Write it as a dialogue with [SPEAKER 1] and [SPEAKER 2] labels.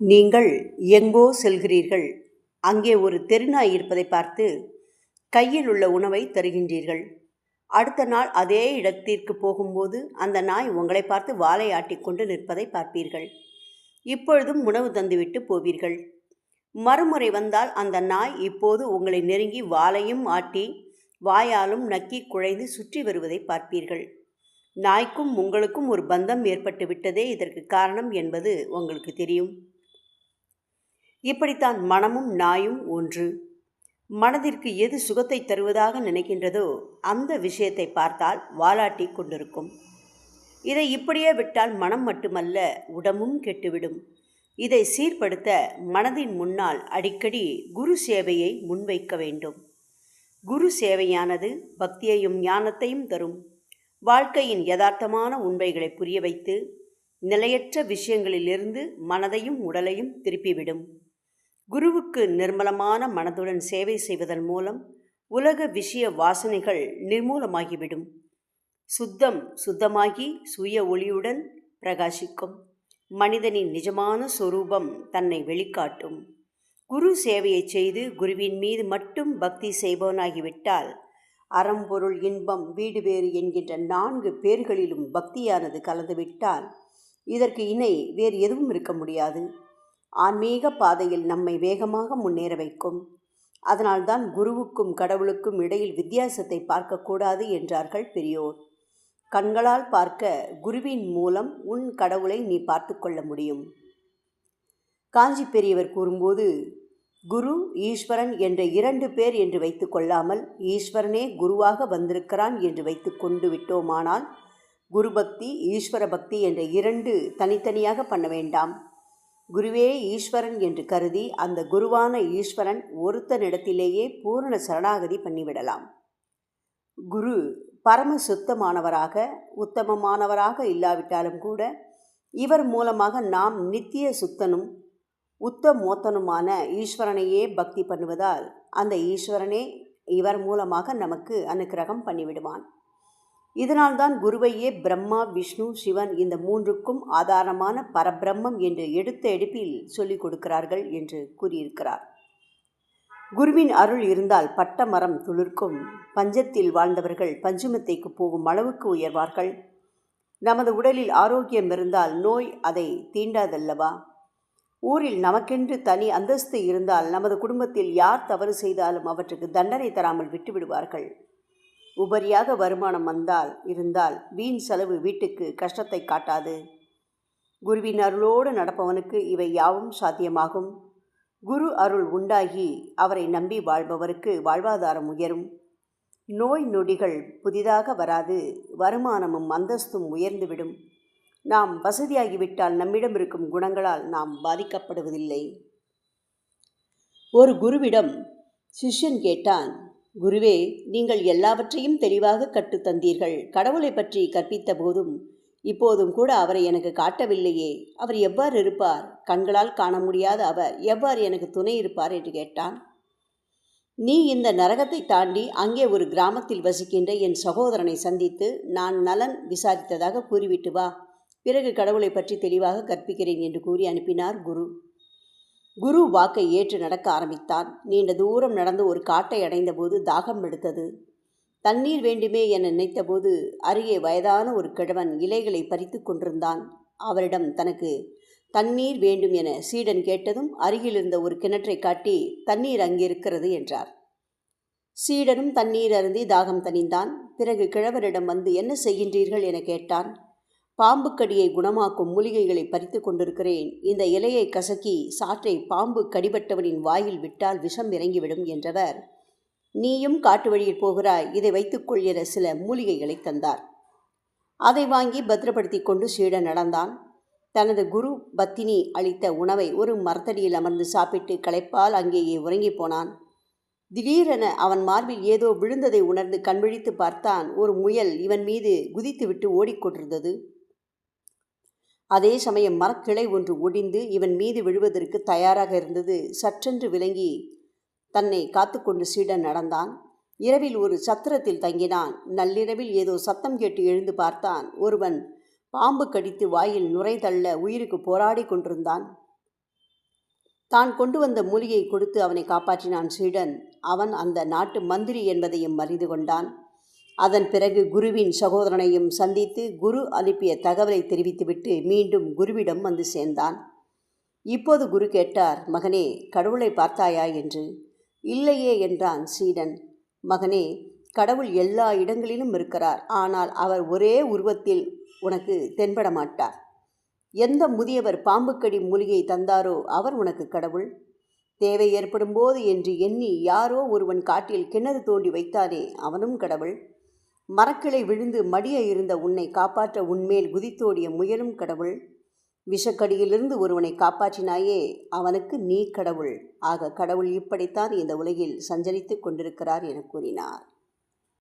[SPEAKER 1] நீங்கள் எங்கோ செல்கிறீர்கள். அங்கே ஒரு தெருநாய் இருப்பதை பார்த்து கையில் உள்ள உணவை தருகின்றீர்கள். அடுத்த நாள் அதே இடத்திற்கு போகும்போது அந்த நாய் உங்களை பார்த்து வாலை ஆட்டிக்கொண்டு நிற்பதை பார்ப்பீர்கள். இப்பொழுதும் உணவு தந்துவிட்டு போவீர்கள். மறுமுறை வந்தால் அந்த நாய் இப்போது உங்களை நெருங்கி வாலையும் ஆட்டி வாயாலும் நக்கி குழைந்து சுற்றி வருவதை பார்ப்பீர்கள். நாய்க்கும் உங்களுக்கும் ஒரு பந்தம் ஏற்பட்டு விட்டதே இதற்கு காரணம் என்பது உங்களுக்கு தெரியும். இப்படித்தான் மனமும் நாயும் ஒன்று. மனதிற்கு எது சுகத்தை தருவதாக நினைக்கின்றதோ அந்த விஷயத்தை பார்த்தால் வாலாட்டி கொண்டிருக்கும். இதை இப்படியே விட்டால் மனம் மட்டுமல்ல உடம்பும் கெட்டுவிடும். இதை சீர்படுத்த மனதின் முன்னால் அடிக்கடி குரு சேவையை முன்வைக்க வேண்டும். குரு சேவையானது பக்தியையும் ஞானத்தையும் தரும். வாழ்க்கையின் யதார்த்தமான உண்மைகளை புரிய வைத்து நிலையற்ற விஷயங்களிலிருந்து மனதையும் உடலையும் திருப்பிவிடும். குருவுக்கு நிர்மலமான மனதுடன் சேவை செய்வதன் மூலம் உலக விஷய வாசனைகள் நிர்மூலமாகிவிடும். சுத்தம் சுத்தமாகி சுய ஒளியுடன் பிரகாசிக்கும். மனிதனின் நிஜமான சொரூபம் தன்னை வெளிக்காட்டும். குரு சேவையை செய்து குருவின் மீது மட்டும் பக்தி செய்பவனாகிவிட்டால் அறம்பொருள் இன்பம் வீடு வேறு என்கின்ற நான்கு பேர்களிலும் பக்தியானது கலந்துவிட்டால் இதற்கு இணை வேறு எதுவும் இருக்க முடியாது. ஆன்மீக பாதையில் நம்மை வேகமாக முன்னேற வைக்கும். அதனால்தான் குருவுக்கும் கடவுளுக்கும் இடையில் வித்தியாசத்தை பார்க்கக்கூடாது என்றார்கள் பெரியோர். கண்களால் பார்க்க குருவின் மூலம் உன் கடவுளை நீ பார்த்து கொள்ள முடியும். காஞ்சி பெரியவர் கூறும்போது குரு ஈஸ்வரன் என்ற இரண்டு பேர் என்று வைத்து கொள்ளாமல் ஈஸ்வரனே குருவாக வந்திருக்கிறான் என்று வைத்து கொண்டு விட்டோமானால் குருபக்தி ஈஸ்வர பக்தி என்ற இரண்டு தனித்தனியாக பண்ண வேண்டாம். குருவே ஈஸ்வரன் என்று கருதி அந்த குருவான ஈஸ்வரன் ஒருத்தனிடத்திலேயே பூரண சரணாகதி பண்ணிவிடலாம். குரு பரம சுத்தமானவராக உத்தமமானவராக இல்லாவிட்டாலும் கூட இவர் மூலமாக நாம் நித்திய சுத்தனும் உத்தமோத்தனுமான ஈஸ்வரனையே பக்தி பண்ணுவதால் அந்த ஈஸ்வரனே இவர் மூலமாக நமக்கு அனுக்கிரகம் பண்ணிவிடுவான். இதனால்தான் குருவையே பிரம்மா விஷ்ணு சிவன் இந்த மூன்றுக்கும் ஆதாரமான பரபிரம்மம் என்று எடுத்த எடுப்பில் சொல்லிக் கொடுக்கிறார்கள் என்று கூறியிருக்கிறார். குருவின் அருள் இருந்தால் பட்ட மரம் துளிர்க்கும் பஞ்சத்தில் வாழ்ந்தவர்கள் பஞ்சுமத்தைக்கு போகும் அளவுக்கு உயர்வார்கள். நமது உடலில் ஆரோக்கியம் இருந்தால் நோய் அதை தீண்டாதல்லவா? ஊரில் நமக்கென்று தனி அந்தஸ்து இருந்தால் நமது குடும்பத்தில் யார் தவறு செய்தாலும் அவற்றுக்கு தண்டனை தராமல் விட்டுவிடுவார்கள். உபரியாக வருமானம் வந்தால் இருந்தால் வீண் செலவு வீட்டுக்கு கஷ்டத்தை காட்டாது. குருவின் அருளோடு நடப்பவனுக்கு இவை யாவும் சாத்தியமாகும். குரு அருள் உண்டாகி அவரை நம்பி வாழ்பவருக்கு வாழ்வாதாரம் உயரும். நோய் நொடிகள் புதிதாக வராது வருமானமும் அந்தஸ்தும் உயர்ந்துவிடும். நாம் வசதியாகிவிட்டால் நம்மிடம் இருக்கும் குணங்களால் நாம் பாதிக்கப்படுவதில்லை. ஒரு குருவிடம் சிஷ்யன் கேட்டான் குருவே நீங்கள் எல்லாவற்றையும் தெளிவாக கற்றுத்தந்தீர்கள் கடவுளை பற்றி கற்பித்த போதும் இப்போதும் கூட அவரை எனக்கு காட்டவில்லையே. அவர் எவ்வாறு இருப்பார்? கண்களால் காண முடியாத அவர் எவ்வாறு எனக்கு துணை இருப்பார்? என்று கேட்டான். நீ இந்த நரகத்தை தாண்டி அங்கே ஒரு கிராமத்தில் வசிக்கின்ற என் சகோதரனை சந்தித்து நான் நலன் விசாரித்ததாக கூறிவிட்டு வா. பிறகு கடவுளை பற்றி தெளிவாக கற்பிக்கிறேன் என்று கூறி அனுப்பினார் குரு. குரு வாக்கை ஏற்று நடக்க ஆரம்பித்தான். நீண்ட தூரம் நடந்து ஒரு காட்டை அடைந்தபோது தாகம் எடுத்தது. தண்ணீர் வேண்டுமே என நினைத்தபோது அருகே வயதான ஒரு கிழவன் இலைகளை பறித்து கொண்டிருந்தான். அவரிடம் தனக்கு தண்ணீர் வேண்டும் என சீடன் கேட்டதும் அருகில் இருந்த ஒரு கிணற்றை காட்டி தண்ணீர் அங்கே இருக்கிறது என்றார். சீடனும் தண்ணீர் அருந்தி தாகம் தணிந்தான். பிறகு கிழவரிடம் வந்து என்ன செய்கின்றீர்கள்? என கேட்டான். பாம்பு கடியை குணமாக்கும் மூலிகைகளை பறித்து கொண்டிருக்கிறேன். இந்த இலையை கசக்கி சாற்றை பாம்பு கடிபட்டவனின் வாயில் விட்டால் விஷம் இறங்கிவிடும் என்றவர். நீயும் காட்டு வழியில் போகிறாய். இதை வைத்துக்கொள் என சில மூலிகைகளை தந்தார். அதை வாங்கி பத்திரப்படுத்தி கொண்டு சீடன் நடந்தான். தனது குரு பத்தினி அளித்த உணவை ஒரு மரத்தடியில் அமர்ந்து சாப்பிட்டு களைப்பால் அங்கேயே உறங்கி போனான். திடீரென அவன் மார்பில் ஏதோ விழுந்ததை உணர்ந்து கண்விழித்து பார்த்தான். ஒரு முயல் இவன் மீது குதித்துவிட்டு ஓடிக்கொண்டிருந்தது. அதே சமயம் மரக்கிளை ஒன்று ஒடிந்து இவன் மீது விழுவதற்கு தயாராக இருந்தது. சற்றென்று விளங்கி தன்னை காத்துக்கொண்டு சீடன் நடந்தான். இரவில் ஒரு சத்திரத்தில் தங்கினான். நள்ளிரவில் ஏதோ சத்தம் கேட்டு எழுந்து பார்த்தான். ஒருவன் பாம்பு கடித்து வாயில் நுரை தள்ள உயிருக்கு போராடி கொண்டிருந்தான். தான் கொண்டு வந்த மூலிகை கொடுத்து அவனை காப்பாற்றினான் சீடன். அவன் அந்த நாட்டு மந்திரி என்பதையும் அறிந்து கொண்டான். அதன் பிறகு குருவின் சகோதரனையும் சந்தித்து குரு அனுப்பிய தகவலை தெரிவித்துவிட்டு மீண்டும் குருவிடம் வந்து சேர்ந்தான். இப்போது குரு கேட்டார் மகனே கடவுளை பார்த்தாயா? என்று. இல்லையே என்றான் சீடன். மகனே கடவுள் எல்லா இடங்களிலும் இருக்கிறார். ஆனால் அவர் ஒரே உருவத்தில் உனக்கு தென்பட மாட்டார் எந்த முதியவர் பாம்புக்கடி மூலிகை தந்தாரோ அவர் உனக்கு கடவுள். தேவை ஏற்படும் போது என்று எண்ணி யாரோ ஒருவன் காட்டில் கிணறு தோண்டி வைத்தானே அவனும் கடவுள். மரக்கிளை விழுந்து மடிய இருந்த உன்னை காப்பாற்ற உன்மேல் குதித்தோடிய முயலும் கடவுள். விஷக்கடியிலிருந்து ஒருவனை காப்பாற்றினாயே அவனுக்கு நீ கடவுள். ஆக கடவுள் இப்படித்தான் இந்த உலகில் சஞ்சரித்துக் கொண்டிருக்கிறார் என கூறினார்.